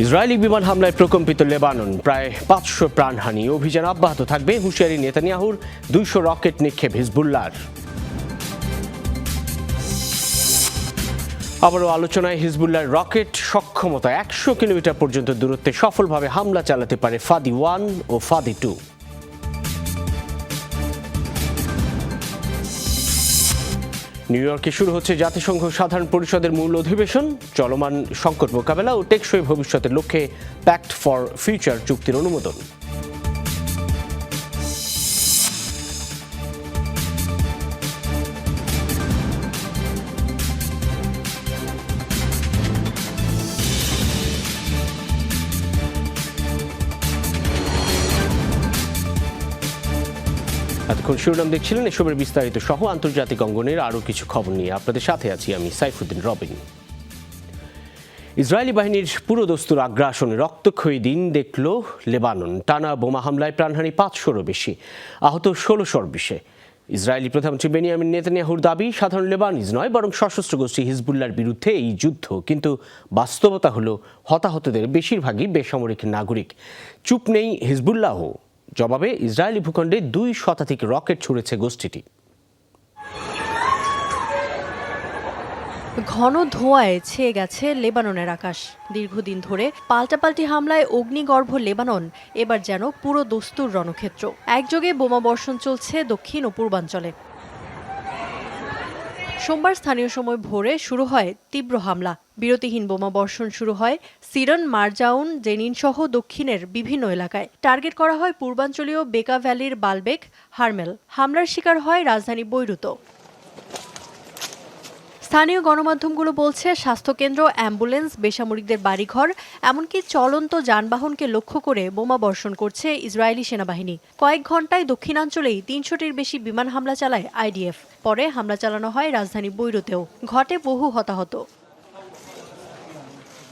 Israeli বিমান হামলায় প্রকম্পিত Lebanon, প্রায় পাঁচশো প্রাণহানি অভিযান অব্যাহত থাকবে। হুঁশিয়ারি নেতানিয়াহুর দুইশো রকেট নিক্ষেপ হিজবুল্লার আবারও আলোচনায় হিজবুল্লার রকেট সক্ষমতা একশো কিলোমিটার পর্যন্ত দূরত্বে সফলভাবে হামলা চালাতে পারে ফাদি ওয়ান ও ফাদি টু। নিউ ইয়র্কে শুরু হচ্ছে জাতিসংঘ সাধারণ পরিষদের মূল অধিবেশন, চলমান সংকট মোকাবেলা ও টেকসই ভবিষ্যতের লক্ষ্যে প্যাক্ট ফর ফিউচার চুক্তির অনুমোদন। এতক্ষণ শিরোনাম দেখছিলেন এসবের বিস্তারিত সহ আন্তর্জাতিক অঙ্গনের আরও কিছু খবর নিয়ে আপনাদের সাথে আছি আমি সাইফুদ্দিন রবিন। ইসরায়েলি বাহিনীর পুরোদস্তুর আগ্রাসনে রক্তক্ষয়ী দিন দেখল লেবানন। টানা বোমা হামলায় প্রাণহানি পাঁচশোরও বেশি। আহত ষোলোশোর বিশে ইসরায়েলি প্রধানমন্ত্রী বেনিয়ামিন নেতানিয়াহুর দাবি, সাধারণ লেবানিজ নয়, বরং সশস্ত্র গোষ্ঠী হিজবুল্লার বিরুদ্ধে এই যুদ্ধ। কিন্তু বাস্তবতা হলো হতাহতদের বেশিরভাগই বেসামরিক নাগরিক। চুপ নেই হিজবুল্লাহ জবাবে ইসরায়েলি ভূখণ্ডে দুই শতাধিক রকেট ছুড়েছে গোষ্ঠীটি। ঘন ধোঁয়ায় ছেয়ে গেছে লেবাননের আকাশ। দীর্ঘদিন ধরে পাল্টাপাল্টি হামলায় অগ্নিগর্ভ লেবানন, এবার যেন পুরো দস্তুর রণক্ষেত্র। একযোগে বোমা বর্ষণ চলছে দক্ষিণ ও পূর্বাঞ্চলে। সোমবার স্থানীয় সময় ভোরে শুরু হয় তীব্র হামলা। বিরতিহীন বোমা বর্ষণ শুরু হয় সিরন, মারজাউন, জেনিন সহ দক্ষিণের বিভিন্ন এলাকায়। টার্গেট করা হয় পূর্বাঞ্চলীয় বেকা ভ্যালির বালবেক, হারমেল। হামলার শিকার হয় রাজধানী বৈরুত স্থানীয় গণমাধ্যমগুলো বলছে, স্বাস্থ্যকেন্দ্র, অ্যাম্বুলেন্স, বেসামরিকদের বাড়িঘর, এমনকি চলন্ত যানবাহনকে লক্ষ্য করে বোমা বর্ষণ করছে ইসরায়েলি সেনাবাহিনী। কয়েক ঘন্টায় দক্ষিণাঞ্চলেই তিনশোটির বেশি বিমান হামলা চালায় আইডিএফ। পরে হামলা চালানো হয় রাজধানী বৈরুতেও। ঘটে বহু হতাহত।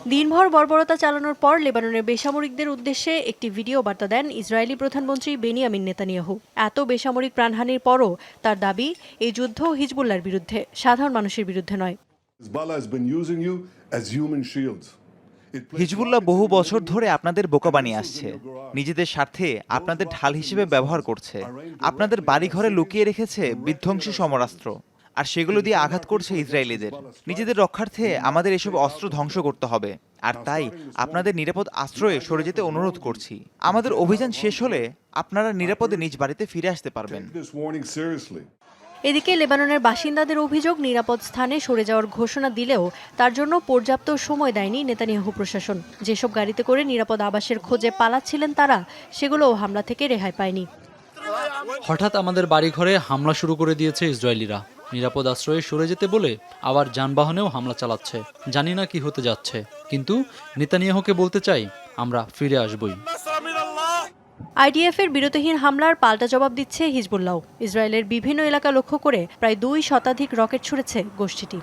দিনভর বর্বরতা চালানোর পর লেবাননের বেসামরিকদের উদ্দেশ্যে একটি ভিডিও বার্তা দেন ইসরায়েলি প্রধানমন্ত্রী বেনিয়ামিন নেতানিয়াহু। এত বেসামরিক প্রাণহানির পরও তার দাবি, এই যুদ্ধ হিজবুল্লার বিরুদ্ধে, সাধারণ মানুষের বিরুদ্ধে নয়। হিজবুল্লাহ বহু বছর ধরে আপনাদের বোকা বানিয়ে আসছে। নিজেদের স্বার্থে আপনাদের ঢাল হিসেবে ব্যবহার করছে। আপনাদের বাড়িঘরে লুকিয়ে রেখেছে বিধ্বংসী সমরাস্ত্র। আর সেগুলো দিয়ে আঘাত করছে ইসরায়েলিদের। নিজেদের রক্ষার্থে আমাদের এসব অস্ত্র ধ্বংস করতে হবে। আর তাই আপনাদের নিরাপদ আশ্রয়ে সরে যেতে অনুরোধ করছি। আমাদের অভিযান শেষ হলে আপনারা নিরাপদে নিজ বাড়িতে ফিরে আসতে পারবেন। এদিকে লেবাননের বাসিন্দাদের অভিযোগ, নিরাপদ স্থানে সরে যাওয়ার ঘোষণা দিলেও তার জন্য পর্যাপ্ত সময় দেয়নি নেতানিয়াহু প্রশাসন। যেসব গাড়িতে করে নিরাপদ আবাসের খোঁজে পালাচ্ছিলেন তারা, সেগুলোও হামলা থেকে রেহাই পায়নি। হঠাৎ আমাদের বাড়িঘরে হামলা শুরু করে দিয়েছে ইসরায়েলিরা। নিরাপদ আশ্রয়ে সরে যেতে বলে আবার যানবাহনেও হামলা চালাচ্ছে। জানি না কি হতে যাচ্ছে। কিন্তু নেতানিয়াহুকে বলতে চাই, আমরা ফিরে আসবই। আইডিএফ এর বিরতিহীন হামলার পাল্টা জবাব দিচ্ছে হিজবুল্লাহ। ইসরায়েলের বিভিন্ন এলাকা লক্ষ্য করে প্রায় দুই শতাধিক রকেট ছুড়েছে গোষ্ঠীটি।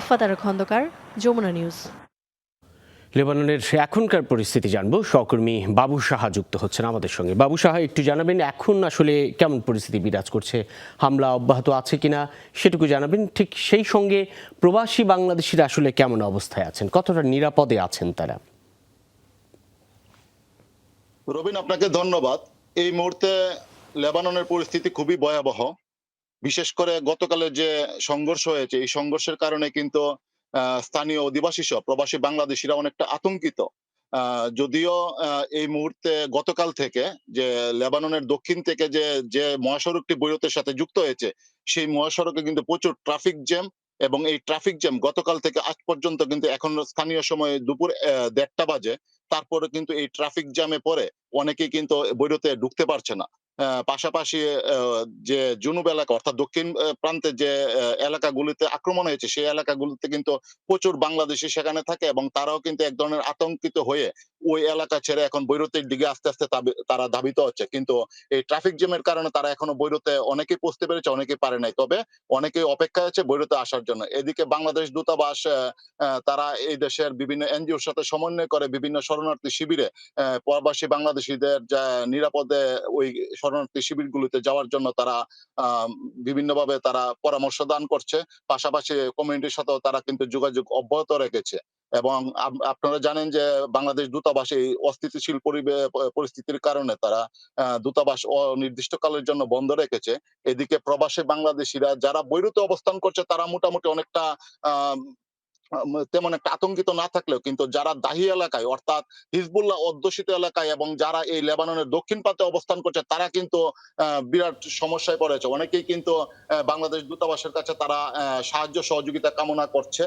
ইফাতার খন্দকার, যমুনা নিউজ। লেবাননের এখনকার পরিস্থিতি জানব। সহকর্মী বাবু সাহা যুক্ত হচ্ছেন আমাদের সঙ্গে। বাবু সাহা, একটু জানাবেন এখন আসলে কেমন পরিস্থিতি বিরাজ করছে? হামলা অব্যাহত আছে কিনা সেটুকু জানাবেন। ঠিক সেই সঙ্গে প্রবাসী বাংলাদেশিরা আসলে কেমন অবস্থায় আছেন? কতটা নিরাপদে আছেন তারা? রবিন, আপনাকে ধন্যবাদ। এই মুহূর্তে লেবাননের পরিস্থিতি খুবই ভয়াবহ। বিশেষ করে গতকালের যে সংঘর্ষ হয়েছে, এই সংঘর্ষের কারণে কিন্তু স্থানীয় অধিবাসী সহ প্রবাসী বাংলাদেশিরা অনেকটা আতঙ্কিত। যদিও এই মুহূর্তে গতকাল থেকে যে লেবাননের দক্ষিণ থেকে যে যে মহাসড়কটি বৈরতের সাথে যুক্ত হয়েছে, সেই মহাসড়কে কিন্তু প্রচুর ট্রাফিক জ্যাম এবং এই ট্রাফিক জ্যাম গতকাল থেকে আজ পর্যন্ত কিন্তু এখন স্থানীয় সময় দুপুর দেড়টা বাজে। তারপরে কিন্তু এই ট্রাফিক জ্যামে পরে অনেকে কিন্তু বৈরতে ঢুকতে পারছে না। পাশাপাশি যে জুনুব এলাকা অর্থাৎ দক্ষিণ প্রান্তে যে এলাকাগুলিতে আক্রমণ হয়েছে, সেই এলাকাগুলিতে কিন্তু প্রচুর বাংলাদেশি সেখানে থাকে এবং তারাও কিন্তু এক ধরনের আতঙ্কিত হয়ে ওই এলাকা ছেড়ে এখন বৈরতের দিকে আস্তে আস্তে তারা ধাবিত হচ্ছে। কিন্তু এই ট্রাফিক জ্যামের কারণে তারা এখনও বৈরতে অনেকেই পৌঁছতে পেরেছে, অনেকেই পারে নাই। তবে অনেকেই অপেক্ষা আছে বৈরতে আসার জন্য। এদিকে বাংলাদেশ দূতাবাস তারা এই দেশের বিভিন্ন এনজিওর সাথে সমন্বয় করে বিভিন্ন শরণার্থী শিবিরে প্রবাসী বাংলাদেশিদের যা নিরাপদে ওই শরণার্থী শিবিরগুলোতে যাওয়ার জন্য তারা বিভিন্নভাবে তারা পরামর্শ দান করছে। পাশাপাশি কমিউনিটির সাথেও তারা কিন্তু যোগাযোগ অব্যাহত রেখেছে। এবং আপনারা জানেন যে বাংলাদেশ দূতাবাস এই অস্থিতিশীল পরিস্থিতির কারণে তারা দূতাবাস অনির্দিষ্টকালের জন্য বন্ধ রেখেছে। এদিকে প্রবাসে বাংলাদেশিরা যারা বৈরুতে অবস্থান করছে, তারা মোটামুটি অনেকটা তেমন একটা আতঙ্কিত না থাকলেও কিন্তু যারা দাহি এলাকায়, অর্থাৎ হিজবুল্লাহ অধ্যুষিত এলাকায় এবং যারা এই লেবাননের দক্ষিণ প্রান্তে অবস্থান করছে, তারা কিন্তু বিরাট সমস্যায় পড়েছে। অনেকেই কিন্তু বাংলাদেশ দূতাবাসের কাছে তারা সাহায্য সহযোগিতা কামনা করছে।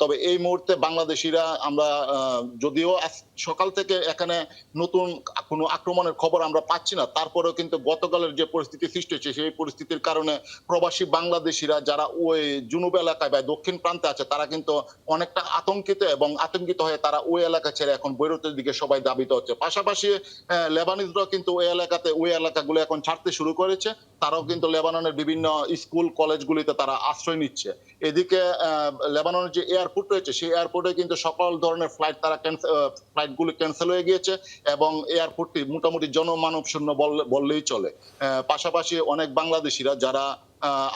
তবে এই মুহূর্তে বাংলাদেশিরা আমরা যদিও সকাল থেকে এখানে নতুন কোনো আক্রমণের খবর আমরা পাচ্ছি না, তারপরেও কিন্তু গতকালের যে পরিস্থিতি সৃষ্টি হয়েছে, সেই পরিস্থিতির কারণে প্রবাসী বাংলাদেশিরা যারা ওই জুনুব এলাকায় বা দক্ষিণ প্রান্তে আছে, তারা কিন্তু অনেকটা আতঙ্কিত এবং আতঙ্কিত হয়ে তারা ওই এলাকা ছেড়ে এখন বৈরতের দিকে সবাই দাবিত হচ্ছে। পাশাপাশি আহ, লেবানিজরাও কিন্তু ওই এলাকাতে ওই এলাকাগুলো এখন ছাড়তে শুরু করেছে। তারাও কিন্তু লেবাননের বিভিন্ন স্কুল কলেজগুলিতে তারা আশ্রয় নিচ্ছে। এদিকে লেবাননের যে এয়ারপোর্ট রয়েছে সেই এয়ারপোর্টে কিন্তু সকল ধরনের ফ্লাইট তারা ফ্লাইট গুলি ক্যান্সেল হয়ে গিয়েছে এবং এয়ারপোর্টটি মোটামুটি জনমানব শূন্য বললে- বললেই চলে। পাশাপাশি অনেক বাংলাদেশিরা যারা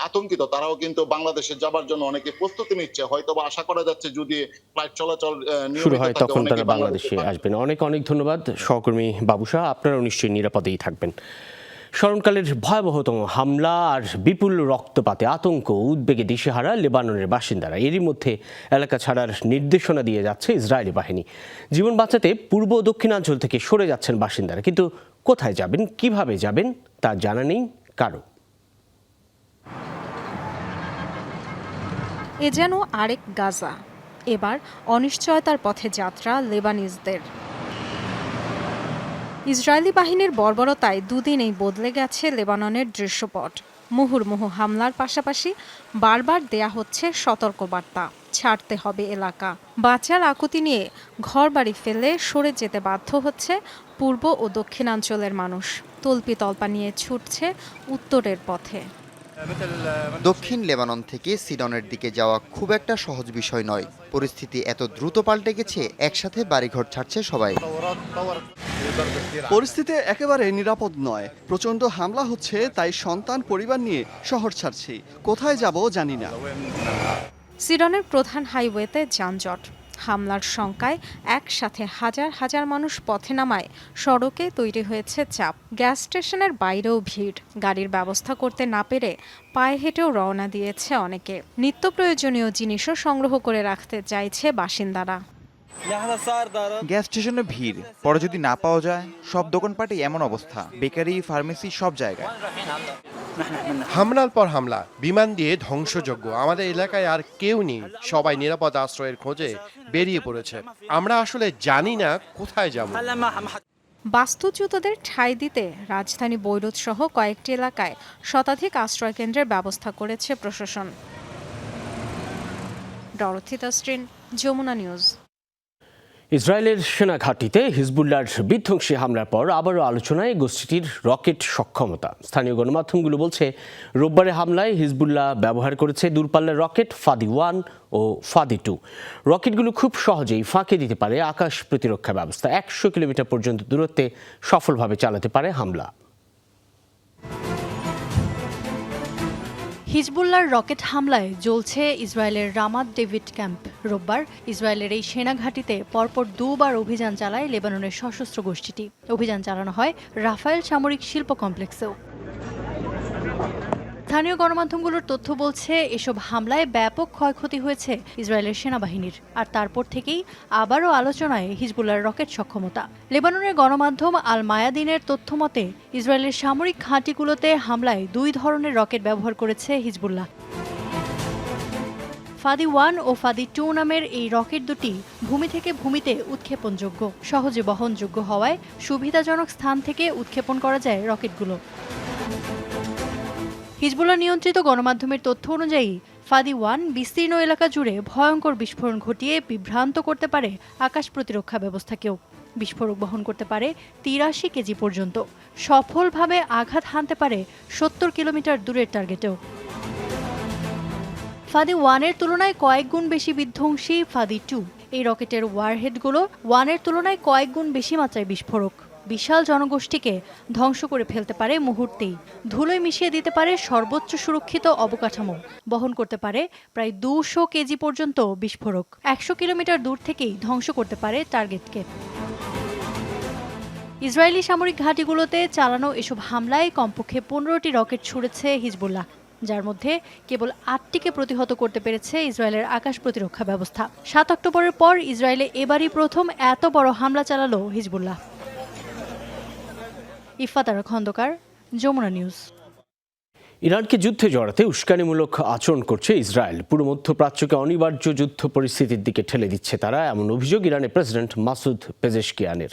আতঙ্কিত। তারাও কিন্তু বাংলাদেশে যাবার জন্য অনেকে প্রস্তুতি নিচ্ছে। হয়তো বা আশা করা যাচ্ছে যদি ফ্লাইট চলাচল শুরু হয় তখন তারা বাংলাদেশে আসবেন। অনেক অনেক ধন্যবাদ। সহকর্মী বাবুশা আপনারাও নিশ্চয়ই নিরাপদেই থাকবেন। স্মরণকালের ভয়াবহতম হামলা আর বিপুল রক্তপাতে আতঙ্ক উদ্বেগে দিশেহারা লেবাননের বাসিন্দারা। এরই মধ্যে এলাকা ছাড়ার নির্দেশনা দিয়ে যাচ্ছে ইসরায়েলি বাহিনী। জীবন বাঁচাতে পূর্ব দক্ষিণাঞ্চল থেকে সরে যাচ্ছেন বাসিন্দারা। কিন্তু কোথায় যাবেন কীভাবে যাবেন তা জানা নেই কারও। এ যেন আরেক গাজা। এবার অনিশ্চয়তার পথে যাত্রা লেবানিজদের। ইসরায়েলি বাহিনীর বর্বরতায় দুদিনেই বদলে গেছে লেবাননের দৃশ্যপট। মুহুর্মুহু হামলার পাশাপাশি বারবার দেয়া হচ্ছে সতর্কবার্তা। ছাড়তে হবে এলাকা। বাঁচার আকুতি নিয়ে ঘরবাড়ি ফেলে সরে যেতে বাধ্য হচ্ছে পূর্ব ও দক্ষিণাঞ্চলের মানুষ। তল্পি তল্পা নিয়ে ছুটছে উত্তরের পথে। দক্ষিণ লেবানন থেকে সিডনের দিকে যাওয়া খুব একটা সহজ বিষয় নয়। পরিস্থিতি এত দ্রুত পাল্টে গেছে একসাথে বাড়িঘর ছাড়ছে সবাই। পরিস্থিতি একেবারে নিরাপদ নয়। প্রচণ্ড হামলা হচ্ছে তাই সন্তান পরিবার নিয়ে শহর ছাড়ছি। কোথায় যাব জানি না। সিডনের প্রধান হাইওয়েতে যানজট। হামলার শঙ্কায় একসাথে হাজার হাজার মানুষ পথে নামায়। সড়কে তৈরি হয়েছে চাপ। গ্যাস স্টেশনের বাইরেও ভিড়। গাড়ির ব্যবস্থা করতে না পেরে পায়ে হেঁটেও রওনা দিয়েছে অনেকে। নিত্য প্রয়োজনীয় জিনিসও সংগ্রহ করে রাখতে চাইছে বাসিন্দারা। গ্যাস স্টেশনে ভিড়। পরে যদি না পাওয়া যায় সব দোকানপাটে এমন অবস্থা। বেকারি ফার্মেসি সব জায়গায়। হামলার পর হামলা। বিমান দিয়ে ধ্বংসযোগ্য। আমাদের এলাকায় আর কেউ নেই। সবাই নিরাপদ আশ্রয়ের খোঁজে বেরিয়ে পড়েছে। আমরা আসলে জানি না কোথায় যাব। বাস্তুচ্যুতদের ঠাঁই দিতে রাজধানী বৈরুত সহ কয়েকটি এলাকায় শতাধিক আশ্রয় কেন্দ্রের ব্যবস্থা করেছে প্রশাসন। ডরথি তাস্ট্রিন যমুনা নিউজ। ইসরায়েলের সেনা ঘাঁটিতে হিজবুল্লার বিধ্বংসী হামলার পর আবারও আলোচনায় গোষ্ঠীটির রকেট সক্ষমতা। স্থানীয় গণমাধ্যমগুলো বলছে রোববারের হামলায় হিজবুল্লাহ ব্যবহার করেছে দূরপাল্লার রকেট ফাদি ওয়ান ও ফাদি টু। রকেটগুলো খুব সহজেই ফাঁকে দিতে পারে আকাশ প্রতিরক্ষা ব্যবস্থা। একশো কিলোমিটার পর্যন্ত দূরত্বে সফলভাবে চালাতে পারে হামলা। হিজবুল্লার রকেট হামলায় জ্বলছে ইসরায়েলের রামাত ডেভিড ক্যাম্প। রোববার ইসরায়েলের এই সেনা ঘাঁটিতে পরপর দুবার অভিযান চালায় লেবাননের সশস্ত্র গোষ্ঠীটি। অভিযান চালানো হয় রাফায়েল সামরিক শিল্প কমপ্লেক্সেও। স্থানীয় গণমাধ্যমগুলোর তথ্য বলছে, এসব হামলায় ব্যাপক ক্ষয়ক্ষতি হয়েছে ইসরায়েলের সেনাবাহিনীর। আর তারপর থেকেই আবারও আলোচনায় হিজবুল্লার রকেট সক্ষমতা। লেবাননের গণমাধ্যম আল মায়াদিনের তথ্য মতে, ইসরায়েলের সামরিক ঘাঁটিগুলোতে হামলায় দুই ধরনের রকেট ব্যবহার করেছে হিজবুল্লাহ। ফাদি ওয়ান ও ফাদি টু নামের এই রকেট দুটি ভূমি থেকে ভূমিতে উৎক্ষেপণযোগ্য। সহজে বহনযোগ্য হওয়ায় সুবিধাজনক স্থান থেকে উৎক্ষেপণ করা যায় রকেটগুলো। হিজবুল্লাহ নিয়ন্ত্রিত গণমাধ্যমের তথ্য অনুযায়ী, ফাদি ওয়ান বিস্তীর্ণ এলাকা জুড়ে ভয়ঙ্কর বিস্ফোরণ ঘটিয়ে বিভ্রান্ত করতে পারে আকাশ প্রতিরক্ষা ব্যবস্থাকেও। বিস্ফোরক বহন করতে পারে তিরাশি কেজি পর্যন্ত। সফলভাবে আঘাত হানতে পারে সত্তর কিলোমিটার দূরের টার্গেটেও। ফাদি ওয়ানের তুলনায় কয়েক গুণ বেশি বিধ্বংসী ফাদি টু। এই রকেটের ওয়ারহেডগুলো ওয়ানের তুলনায় কয়েক গুণ বেশি মাত্রায় বিস্ফোরক। বিশাল জনগোষ্ঠীকে ধ্বংস করে ফেলতে পারে মুহূর্তেই। ধুলোয় মিশিয়ে দিতে পারে সর্বোচ্চ সুরক্ষিত অবকাঠামো। বহন করতে পারে প্রায় দুশো কেজি পর্যন্ত বিস্ফোরক। একশো কিলোমিটার দূর থেকেই ধ্বংস করতে পারে টার্গেটকে। ইসরায়েলি সামরিক ঘাঁটিগুলোতে চালানো এসব হামলায় কমপক্ষে পনেরোটি রকেট ছুড়েছে হিজবুল্লাহ, যার মধ্যে কেবল আটটিকে প্রতিহত করতে পেরেছে ইসরায়েলের আকাশ প্রতিরক্ষা ব্যবস্থা। সাত অক্টোবরের পর ইসরায়েলে এবারই প্রথম এত বড় হামলা চালালো হিজবুল্লাহ। ইফাতারা খন্দকার, যমুনা নিউজ। ইরানকে যুদ্ধে জড়াতে উস্কানিমূলক আচরণ করছে ইসরায়েল। পুরো মধ্যপ্রাচ্যকে অনিবার্য যুদ্ধ পরিস্থিতির দিকে ঠেলে দিচ্ছে তারা, এমন অভিযোগ ইরানের প্রেসিডেন্ট মাসুদ পেজেশকিয়ানের।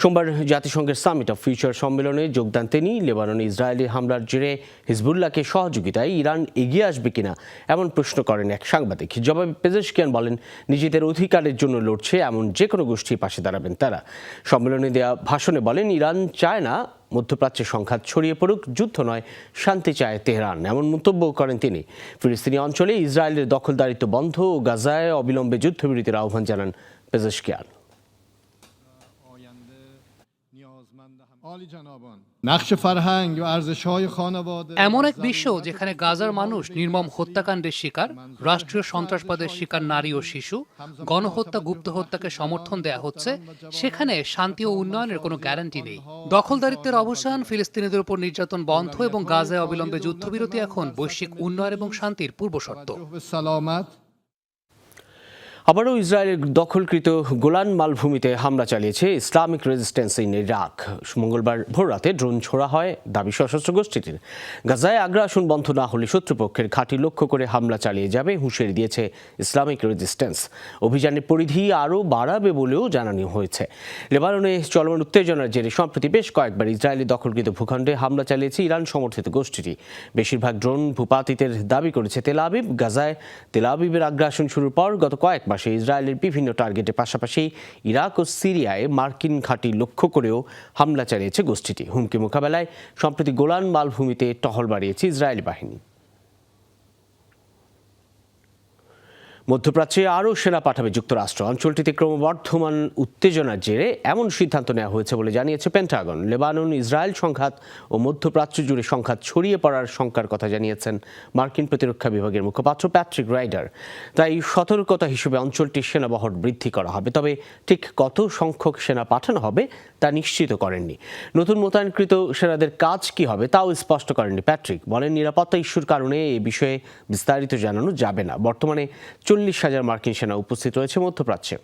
সোমবার জাতিসংঘের সামিট অফ ফিউচার সম্মেলনে যোগদান তিনি, লেবাননে ইসরায়েলি হামলার জেরে হিজবুল্লাহকে সহযোগিতায় ইরান এগিয়ে আসবে কিনা, এমন প্রশ্ন করেন এক সাংবাদিক। জবাবে পেজেশকিয়ান বলেন, নিজেদের অধিকারের জন্য লড়ছে এমন যে কোনো গোষ্ঠীর পাশে দাঁড়াবেন তারা। সম্মেলনে দেয়া ভাষণে বলেন, ইরান চায় না মধ্যপ্রাচ্যে সংঘাত ছড়িয়ে পড়ুক, যুদ্ধ নয়, শান্তি চায় তেহরান। এমন মন্তব্য করেন তিনি। ফিলিস্তিনি অঞ্চলে ইসরায়েলের দখলদারিত্ব বন্ধ ও গাজায় অবিলম্বে যুদ্ধবিরতির আহ্বান জানান পেজেশকিয়ান। এমন এক বিশ্ব যেখানে গাজার মানুষ নির্মম হত্যাকাণ্ডের শিকার রাষ্ট্রীয় সন্ত্রাসবাদের শিকার নারী ও শিশু গণহত্যা গুপ্ত হত্যাকে সমর্থন দেয়া হচ্ছে সেখানে শান্তি ও উন্নয়নের কোনো গ্যারান্টি নেই। দখলদারিত্বের অবসান ফিলিস্তিনিদের উপর নির্যাতন বন্ধ এবং গাজায় অবিলম্বে যুদ্ধবিরতি এখন বৈশ্বিক উন্নয়ন এবং শান্তির পূর্ব পূর্বশর্ত আবারও ইসরায়েলের দখলকৃত গোলান মালভূমিতে হামলা চালিয়েছে ইসলামিক রেজিস্ট্যান্স ইন ইরাক। মঙ্গলবার ভোররাতে ড্রোন ছোড়া হয় দাবি সশস্ত্র গোষ্ঠীটির। গাজায় আগ্রাসন বন্ধ না হলে শত্রুপক্ষের ঘাঁটি লক্ষ্য করে হামলা চালিয়ে যাবে, হুঁশিয়ারি দিয়েছে ইসলামিক রেজিস্ট্যান্স। অভিযানের পরিধি আরও বাড়াবে বলেও জানানো হয়েছে। লেবাননে চলমান উত্তেজনার জেরে সম্প্রতি বেশ কয়েকবার ইসরায়েলি দখলকৃত ভূখণ্ডে হামলা চালিয়েছে ইরান সমর্থিত গোষ্ঠীটি। বেশিরভাগ ড্রোন ভূপাতিতের দাবি করেছে তেল আবিব। গাজায় তেল আবিবের আগ্রাসন শুরুর পর গত কয়েক মাসে ইসরায়েলের বিভিন্ন টার্গেটের পাশাপাশি ইরাক ও সিরিয়ায় মার্কিন ঘাঁটি লক্ষ্য করেও হামলা চালিয়েছে গোষ্ঠীটি। হুমকি মোকাবেলায় সম্প্রতি গোলান মালভূমিতে টহল বাড়িয়েছে ইসরায়েলি বাহিনী। মধ্যপ্রাচ্যে আরও সেনা পাঠাবে যুক্তরাষ্ট্র। অঞ্চলটিতে ক্রমবর্ধমান উত্তেজনার জেরে এমন সিদ্ধান্ত নেওয়া হয়েছে বলে জানিয়েছে পেন্টাগন। লেবানন, ইসরায়েল সংঘাত ও মধ্যপ্রাচ্য জুড়ে সংঘাত ছড়িয়ে পড়ার শঙ্কার কথা জানিয়েছেন মার্কিন প্রতিরক্ষা বিভাগের মুখপাত্র প্যাট্রিক রাইডার। তাই সতর্কতা হিসেবে অঞ্চলটির সেনাবহর বৃদ্ধি করা হবে। তবে ঠিক কত সংখ্যক সেনা পাঠানো হবে তা নিশ্চিত করেননি। নতুন মোতায়েনকৃত সেনাদের কাজ কি হবে তাও স্পষ্ট করেননি প্যাট্রিক। বলেন নিরাপত্তা ইস্যুর কারণে এ বিষয়ে বিস্তারিত জানানো যাবে না। বর্তমানে চল্লিশ হাজার মার্কিন সেনা উপস্থিত রয়েছে মধ্যপ্রাচ্যে।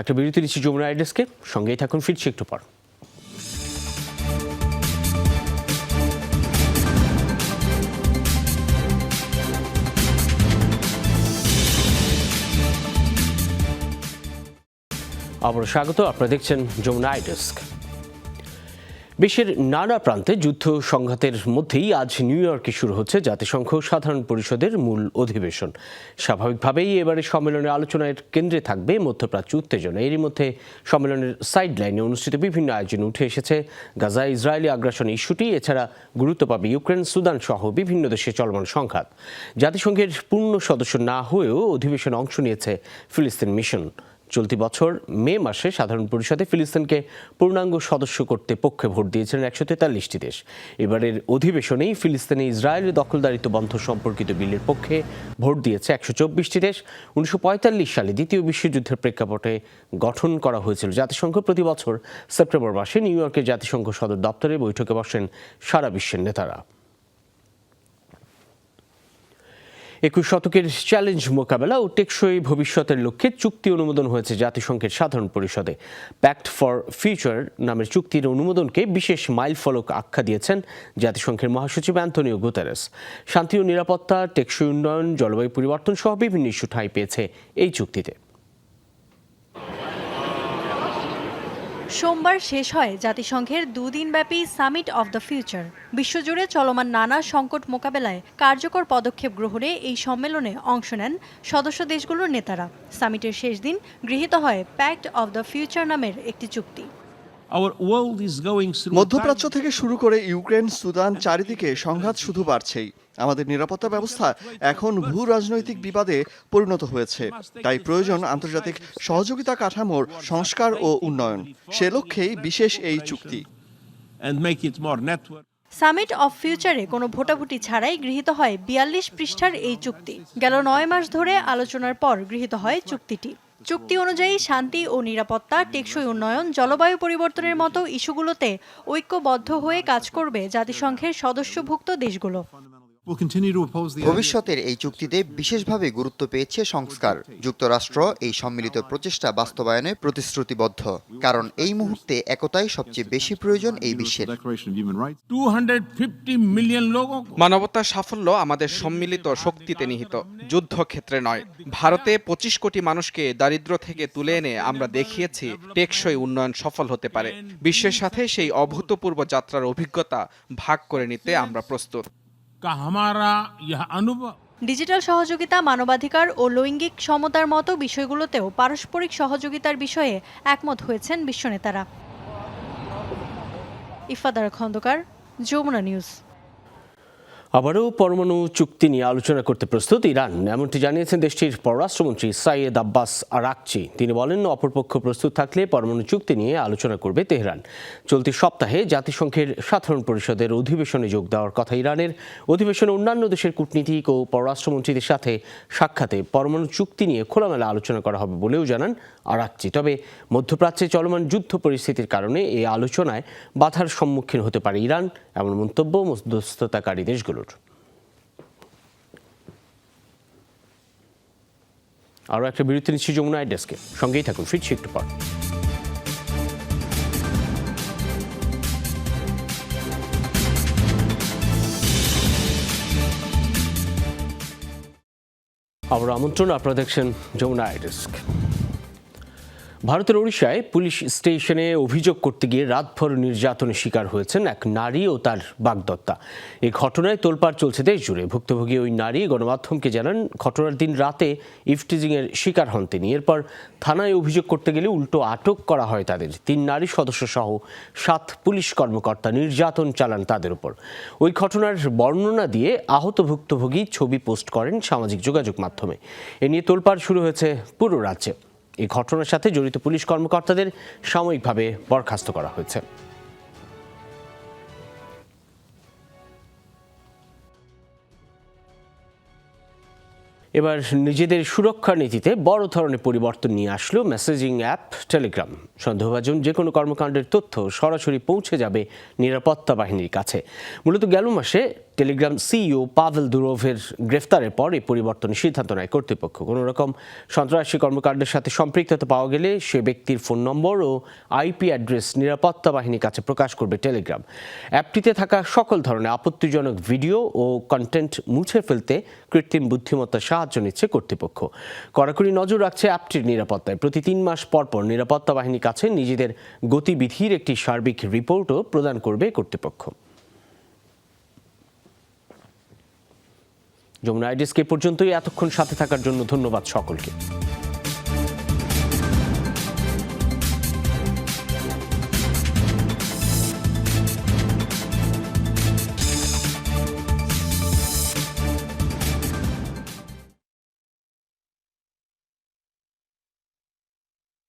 একটা বিরতি দিচ্ছি যমুনা আইডেসকে, সঙ্গেই থাকুন, ফিরছি একটু পর। আবার স্বাগত, আপনারা দেখছেন যমুনা আইডেস্ক। বিশ্বের নানা প্রান্তে যুদ্ধ সংঘাতের মধ্যেই আজ নিউ ইয়র্কে শুরু হচ্ছে জাতিসংঘ সাধারণ পরিষদের মূল অধিবেশন। স্বাভাবিকভাবেই এবারে সম্মেলনের আলোচনার কেন্দ্রে থাকবে মধ্যপ্রাচ্য উত্তেজনা। এরই মধ্যে সম্মেলনের সাইড লাইনে অনুষ্ঠিত বিভিন্ন আয়োজন উঠে এসেছে। গাজা, ইসরায়েলি আগ্রাসন ইস্যুটি, এছাড়া গুরুত্ব পাবে ইউক্রেন, সুদান সহ বিভিন্ন দেশে চলমান সংঘাত। জাতিসংঘের পূর্ণ সদস্য না হয়েও অধিবেশনে অংশ নিয়েছে ফিলিস্তিন মিশন। চলতি বছর মে মাসে সাধারণ পরিষদে ফিলিস্তিনকে পূর্ণাঙ্গ সদস্য করতে পক্ষে ভোট দিয়েছিলেন একশো তেতাল্লিশটি দেশ। এবারের অধিবেশনেই ফিলিস্তিনে ইসরায়েলের দখলদারিত্ব বন্ধ সম্পর্কিত বিলের পক্ষে ভোট দিয়েছে একশো চব্বিশটি দেশ। উনিশশো পঁয়তাল্লিশ সালে দ্বিতীয় বিশ্বযুদ্ধের প্রেক্ষাপটে গঠন করা হয়েছিল। জাতিসংঘ প্রতি বছর সেপ্টেম্বর মাসে নিউ ইয়র্কের জাতিসংঘ সদর দপ্তরে বৈঠকে বসেন সারা বিশ্বের নেতারা। একুশ শতকের চ্যালেঞ্জ মোকাবেলা ও টেকসই ভবিষ্যতের লক্ষ্যে চুক্তি অনুমোদন হয়েছে জাতিসংঘের সাধারণ পরিষদে। প্যাক্ট ফর ফিউচার নামের চুক্তির অনুমোদনকে বিশেষ মাইলফলক আখ্যা দিয়েছেন জাতিসংঘের মহাসচিব অ্যান্থনিও গুতেরেস। শান্তি ও নিরাপত্তা, টেকসই উন্নয়ন, জলবায়ু পরিবর্তন সহ বিভিন্ন ইস্যু ঠাঁই পেয়েছে এই চুক্তিতে। সোমবার শেষ হয় জাতিসংঘের দুদিনব্যাপী সামিট অব দ্য ফিউচার। বিশ্বজুড়ে চলমান নানা সংকট মোকাবেলায় কার্যকর পদক্ষেপ গ্রহণে এই সম্মেলনে অংশ নেন সদস্য দেশগুলোর নেতারা। সামিটের শেষ দিন গৃহীত হয় প্যাক্ট অব দ্য ফিউচার নামের একটি চুক্তি। মধ্যপ্রাচ্য থেকে শুরু করে ইউক্রেন সুদান চারিদিকে সংঘাত শুধু বাড়ছেই। আমাদের নিরাপত্তা ব্যবস্থা এখন ভূ রাজনৈতিক বিবাদে পরিণত হয়েছে। তাই প্রয়োজন আন্তর্জাতিক সহযোগিতা কাঠামোর সংস্কার ও উন্নয়ন। সে লক্ষ্যেই বিশেষ এই চুক্তি। সামিট অফ ফিউচারে কোনো ভোটাভুটি ছাড়াই গৃহীত হয় বিয়াল্লিশ পৃষ্ঠার এই চুক্তি। গেল নয় মাস ধরে আলোচনার পর গৃহীত হয় চুক্তিটি। চুক্তি অনুযায়ী শান্তি ও নিরাপত্তা, টেকসই উন্নয়ন, জলবায়ু পরিবর্তনের মতো ইস্যুগুলোতে ঐক্যবদ্ধ হয়ে কাজ করবে জাতিসংঘের সদস্যভুক্ত দেশগুলো। ভবিষ্যতের এই চুক্তিতে বিশেষভাবে গুরুত্ব পেয়েছে সংস্কার। যুক্তরাষ্ট্র এই সম্মিলিত প্রচেষ্টা বাস্তবায়নে প্রতিশ্রুতিবদ্ধ কারণ এই মুহূর্তে একতাই সবচেয়ে বেশি প্রয়োজন এই বিশ্বের মানবতার সাফল্য আমাদের সম্মিলিত শক্তিতে নিহিত যুদ্ধক্ষেত্রে নয়। ভারতে পঁচিশ কোটি মানুষকে দারিদ্র্য থেকে তুলে এনে আমরা দেখিয়েছি টেকসই উন্নয়ন সফল হতে পারে। বিশ্বের সাথে সেই অভূতপূর্ব যাত্রার অভিজ্ঞতা ভাগ করে নিতে আমরা প্রস্তুত। ডিজিটাল সহযোগিতা, মানবাধিকার ও লৈঙ্গিক সমতার মতো বিষয়গুলোতেও পারস্পরিক সহযোগিতার বিষয়ে একমত হয়েছেন বিশ্বনেতারা ইফাদার খন্দকার, যমুনা নিউজ। আবারও পরমাণু চুক্তি নিয়ে আলোচনা করতে প্রস্তুত ইরান। এমনটি জানিয়েছেন দেশটির পররাষ্ট্রমন্ত্রী সাইয়েদ আব্বাস আরাকচি। তিনি বলেন, অপরপক্ষ প্রস্তুত থাকলে পরমাণু চুক্তি নিয়ে আলোচনা করবে তেহরান। চলতি সপ্তাহে জাতিসংঘের সাধারণ পরিষদের অধিবেশনে যোগ দেওয়ার কথা ইরানের অধিবেশনে অন্যান্য দেশের কূটনীতিক ও পররাষ্ট্রমন্ত্রীদের সাথে সাক্ষাতে পরমাণু চুক্তি নিয়ে খোলামেলা আলোচনা করা হবে বলেও জানান আরাকচি। তবে মধ্যপ্রাচ্যে চলমান যুদ্ধ পরিস্থিতির কারণে এই আলোচনায় বাধার সম্মুখীন হতে পারে ইরান, এমন মন্তব্য মধ্যস্থতাকারী দেশগুলোর আরও একটা বিরতি নিচ্ছি যমুনা ডেস্কে। সঙ্গেই থাকুন, ফিরছি একটু পর। আবার আমন্ত্রণ, আপনারা দেখছেন যমুনা ডেস্ক। ভারতের ওড়িশায় পুলিশ স্টেশনে অভিযোগ করতে গিয়ে রাতভর নির্যাতনের শিকার হয়েছেন এক নারী ও তার বাগদত্তা। এই ঘটনায় তোলপাড় চলছে দেশ জুড়ে। ভুক্তভোগী ওই নারী গণমাধ্যমকে জানান, ঘটনার দিন রাতে ইফটিজিংয়ের শিকার হন তিনি। এরপর থানায় অভিযোগ করতে গেলে উল্টো আটক করা হয় তাদের। তিন নারী সদস্য সহ সাত পুলিশ কর্মকর্তা নির্যাতন চালান তাদের উপর। ওই ঘটনার বর্ণনা দিয়ে আহত ভুক্তভোগী ছবি পোস্ট করেন সামাজিক যোগাযোগ মাধ্যমে। এ নিয়ে তোলপাড় শুরু হয়েছে পুরো রাজ্যে। এই ঘটনার সাথে জড়িত পুলিশ কর্মকর্তাদের সাময়িকভাবে বরখাস্ত করা হয়েছে। এবার নিজেদের সুরক্ষা নীতিতে বড় ধরনের পরিবর্তন নিয়ে আসলো মেসেজিং অ্যাপ টেলিগ্রাম সন্দেহভাজন যে কোনো কর্মকাণ্ডের তথ্য সরাসরি পৌঁছে যাবে নিরাপত্তা বাহিনীর কাছে। মূলত গেল মাসে টেলিগ্রাম সিইও পাভেল দুরোভের গ্রেফতারের পর এই পরিবর্তনের সিদ্ধান্ত নেয় কর্তৃপক্ষ। কোনো রকম সন্ত্রাসী কর্মকাণ্ডের সাথে সম্পৃক্ততা পাওয়া গেলে সে ব্যক্তির ফোন নম্বর ও আইপি অ্যাড্রেস নিরাপত্তা বাহিনীর কাছে প্রকাশ করবে টেলিগ্রাম। অ্যাপটিতে থাকা সকল ধরনের আপত্তিজনক ভিডিও ও কন্টেন্ট মুছে ফেলতে কৃত্রিম বুদ্ধিমত্তার সাহায্য নিচ্ছে কর্তৃপক্ষ। কড়াকড়ি নজর রাখছে অ্যাপটির নিরাপত্তায়। প্রতি তিন মাস পর পর নিরাপত্তা বাহিনীর কাছে নিজেদের গতিবিধির একটি সার্বিক রিপোর্টও প্রদান করবে কর্তৃপক্ষ। যমুনা আইডিসকে পর্যন্তই। এতক্ষণ সাথে থাকার জন্য ধন্যবাদ সকলকে।